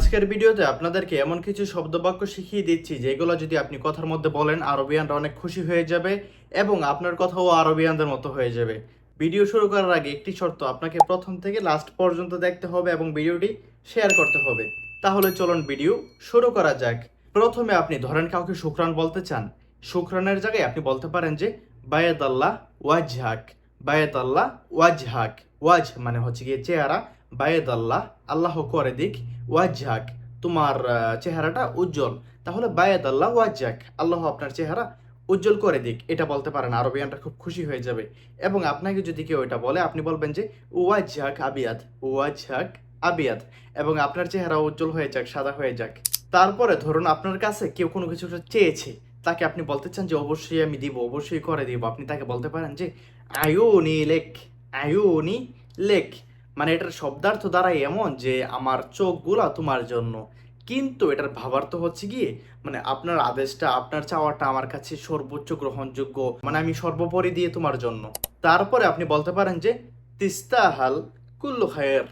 আজকের ভিডিওতে আপনাদেরকে এমন কিছু শব্দবাক্য শিখিয়ে দিচ্ছি, যেগুলো যদি আপনি কথার মধ্যে বলেন, আরবিয়ানরা অনেক খুশি হয়ে যাবে এবং আপনার কথাও আরবিয়ানদের মতো হয়ে যাবে। ভিডিও শুরু করার আগে একটি শর্ত, আপনাকে প্রথম থেকে লাস্ট পর্যন্ত দেখতে হবে এবং ভিডিওটি শেয়ার করতে হবে। তাহলে চলুন ভিডিও শুরু করা যাক। প্রথমে আপনি ধরেন কাউকে শুক্রান বলতে চান। শুক্রানের জায়গায় আপনি বলতে পারেন যে বায়েদ আল্লাহ ওয়াজহাক। বায়েদ আল্লাহ ওয়াজহাক। ওয়াজ মানে হচ্ছে গিয়ে চেহারা। বায়েদ আল্লাহ আল্লাহ করে দিক ওয়াজহাক তোমার চেহারাটা উজ্জ্বল। তাহলে বায়েদ আল্লাহ ওয়াজহাক আল্লাহ আপনার চেহারা উজ্জ্বল করে দিক। এটা বলতে পারেন, আরবিয়ানরা খুব খুশি হয়ে যাবে। এবং আপনাকে যদি কেউ এটা বলে, আপনি বলবেন যে ওয়াজহাক আবিয়াদ ওয়াজহাক আবিয়াদ। এবং আপনার চেহারা উজ্জ্বল হয়ে যাক, সাদা হয়ে যাক। তারপরে ধরুন, আপনার কাছে কেউ কোনো কিছু চেয়েছে, তাকে আপনি বলতে চান যে, অবশ্যই আমি দিব, অবশ্যই করে দিব। আপনি তাকে বলতে পারেন যে, আয়ুনি লেখ আয়ুনি লেখ মানে এটার শব্দার্থ দ্বারা এমন যে আমার চোখগুলা তোমার জন্য। কিন্তু এটার ভাবার্থ হচ্ছে গিয়ে মানে আপনার আদেশটা, আপনার চাওয়াটা আমার কাছে সর্বোচ্চ গ্রহণযোগ্য। মানে আমি সর্বোপরি দিয়ে তোমার জন্য। তারপরে আপনি বলতে পারেন যে, তিস্তাহাল কুল্লু খায়ের।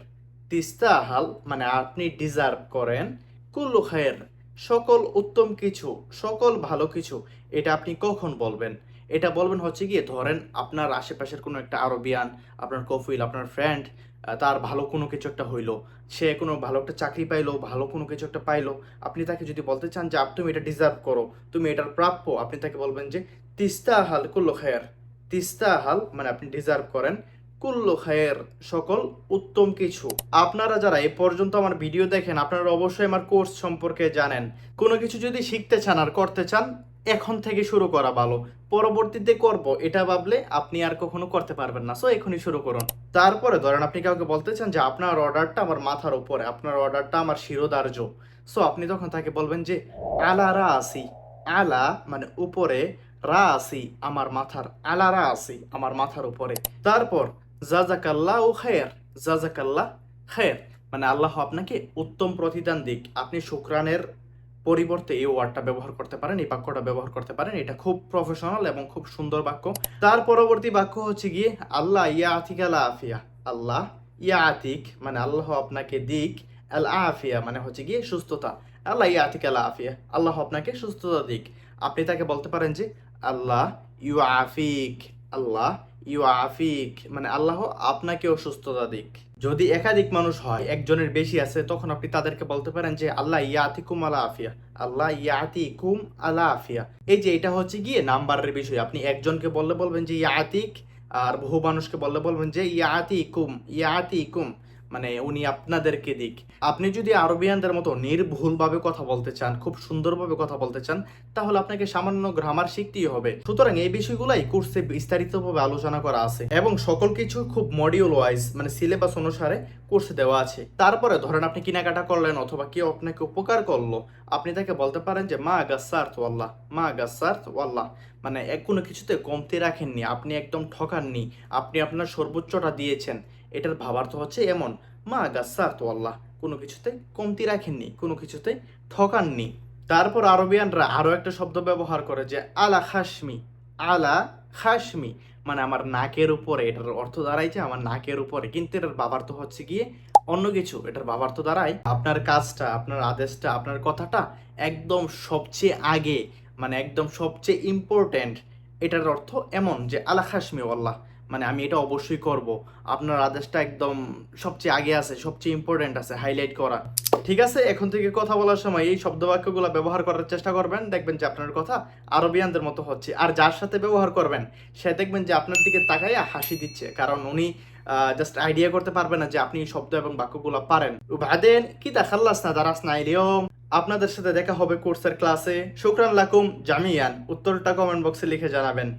তিস্তাহাল মানে আপনি ডিজার্ভ করেন কুল্লু খায়ের। সকল উত্তম কিছু, সকল ভালো কিছু, এটা আপনি কখন বলবেন? এটা বলবেন হচ্ছে গিয়ে, ধরেন আপনার আশেপাশের কোনো একটা আরবিয়ান, আপনার কফিল, আপনার ফ্রেন্ড তার ভালো কোনো কিছু একটা হইল, সে কোনো ভালো একটা চাকরি পাইলো, ভালো কোনো কিছু একটা পাইলো, আপনি তাকে যদি বলতে চান যে তুমি এটা ডিজার্ভ করো, তুমি এটার প্রাপ্য, আপনি তাকে বলবেন যে, তিস্তা হাল কুল্লো খায়ের, তিস্তা হাল মানে আপনি ডিজার্ভ করেন, কুল্লো খায়ের সকল উত্তম কিছু। আপনারা যারা এ পর্যন্ত আমার ভিডিও দেখেন, আপনারা অবশ্যই আমার কোর্স সম্পর্কে জানেন। কোনো কিছু যদি শিখতে চান আর করতে চান এখন থেকে শুরু করা ভালো। পরবর্তীতে করব, এটা ভাবলে আপনি আর কখনো করতে পারবেন না। সো এখনই শুরু করুন। তারপরে ধরেন আপনি কাউকে বলতে চান যে, আপনার অর্ডারটা আমার মাথার উপরে, আপনার অর্ডারটা আমার শিরোধার্য। সো আপনি তখন তাকে বলবেন যে, আলা রা আসি আলা মানে উপরে রা আসি আমার মাথার, আলা রা আসি আমার মাথার উপরে। তারপর জাজাকাল্লাহ ও খায়ের জাজাকাল্লাহ খায়ের। মানে আল্লাহ আপনাকে উত্তম প্রতিদান দিক। আপনি শুক্রানের পরিবর্তে এই ওয়ার্ডটা ব্যবহার করতে পারেন, এই বাক্যটা ব্যবহার করতে পারেন, এটা খুব প্রফেশনাল এবং খুব সুন্দর বাক্য। তার পরবর্তী বাক্য হচ্ছে গিয়ে, আল্লাহ ইয়া আতিক আল আফিয়া। আল্লাহ ইয়া আতিক মানে আল্লাহ আপনাকে দিক, আল আফিয়া মানে হচ্ছে গিয়ে সুস্থতা। আল্লাহ ইয়া আতিক আল আফিয়া, আল্লাহ আপনাকে সুস্থতা দিক। আপনি তাকে বলতে পারেন যে, আল্লাহ ইউ আফিক আল্লাহ ইউ আফিক মানে আল্লাহ আপনাকে সুস্থতা দিক। যদি একাধিক মানুষ হয়, একজনের বেশি আছে, তখন আপনি তাদেরকে বলতে পারেন যে, আল্লাহ ইয়াতিকুম আলা আফিয়া, আল্লাহ ইয়াতিকুম আলা আফিয়া। এই যে, এটা হচ্ছে গিয়ে নাম্বারের বিষয়। আপনি একজনকে বললে বলবেন যে, ইয়াতিক, আর বহু মানুষকে বললে বলবেন যে, ইয়াতিকুম ইয়াতিকুম। মানে উনি আপনাদেরকে দিক। আপনি যদি আরবিয়ানদের মতো নির্ভুলভাবে কথা বলতে চান, খুব সুন্দরভাবে কথা বলতে চান, তাহলে আপনাকে সামান্য গ্রামার শিখতেই হবে। সুতরাং এই বিষয়গুলাই কোর্সে বিস্তারিতভাবে আলোচনা করা আছে এবং সকল কিছু খুব মডিউল ওয়াইজ মানে সিলেবাস অনুসারে কোর্সে দেওয়া আছে। তারপরে ধরেন আপনি কেনাকাটা করলেন অথবা কেউ আপনাকে উপকার করল, আপনি তাকে বলতে পারেন যে, মা গাসার্থ ওয়াল্লাহ, মা গাসার্থ ওয়াল্লাহ। মানে এক কোনো কিছুতে কমতি রাখেননি, আপনি একদম ঠকাননি, আপনি আপনার সর্বোচ্চটা দিয়েছেন। এটার ভাবার্থ হচ্ছে এমন। মা গাসার্থ ওয়াল্লাহ কোনো কিছুতে কমতি রাখেননি, কোনো কিছুতে ঠকাননি। তারপর আরবিয়ানরা আরও একটা শব্দ ব্যবহার করে যে আলা খাসমি আলা খাসমি মানে আমার নাকের উপরে, এটার অর্থ দাঁড়ায় যে আমার নাকের উপরে। কিন্তু এটার বাবার্থ হচ্ছে গিয়ে অন্য কিছু, এটার বাবার্থ দাঁড়ায় আপনার কাজটা, আপনার আদেশটা, আপনার কথাটা একদম সবচেয়ে আগে মানে একদম সবচেয়ে ইম্পর্ট্যান্ট এটার অর্থ এমন যে আলা খাসমি আল্লাহ মানে আমি এটা অবশ্যই করব। আপনার আদেশটা একদম সবচেয়ে আগে আছে, সবচেয়ে ইম্পর্ট্যান্ট আছে হাইলাইট করা। ঠিক আছে? এখন থেকে কথা বলার সময় এই শব্দ শব্দবাক্যগুলো ব্যবহার করার চেষ্টা করবেন। দেখবেন যে আপনার কথা আরবিয়ানদের মতো হচ্ছে। আর যার সাথে ব্যবহার করবেন, সে দেখবেন যে আপনার দিকে তাকাইয়া হাসি দিচ্ছে। কারণ উনি জাস্ট আইডিয়া করতে পারবে না যে আপনি শব্দ এবং বাক্যগুলো পারেন। বাদেন কি দেখাল্লাস না, দারাস না ইলিয়ম। আপনাদের সাথে দেখা হবে কোর্সের ক্লাসে শুক্রান লাকুম জামিয়ান। উত্তরটা কমেন্ট বক্সে লিখে জানাবেন।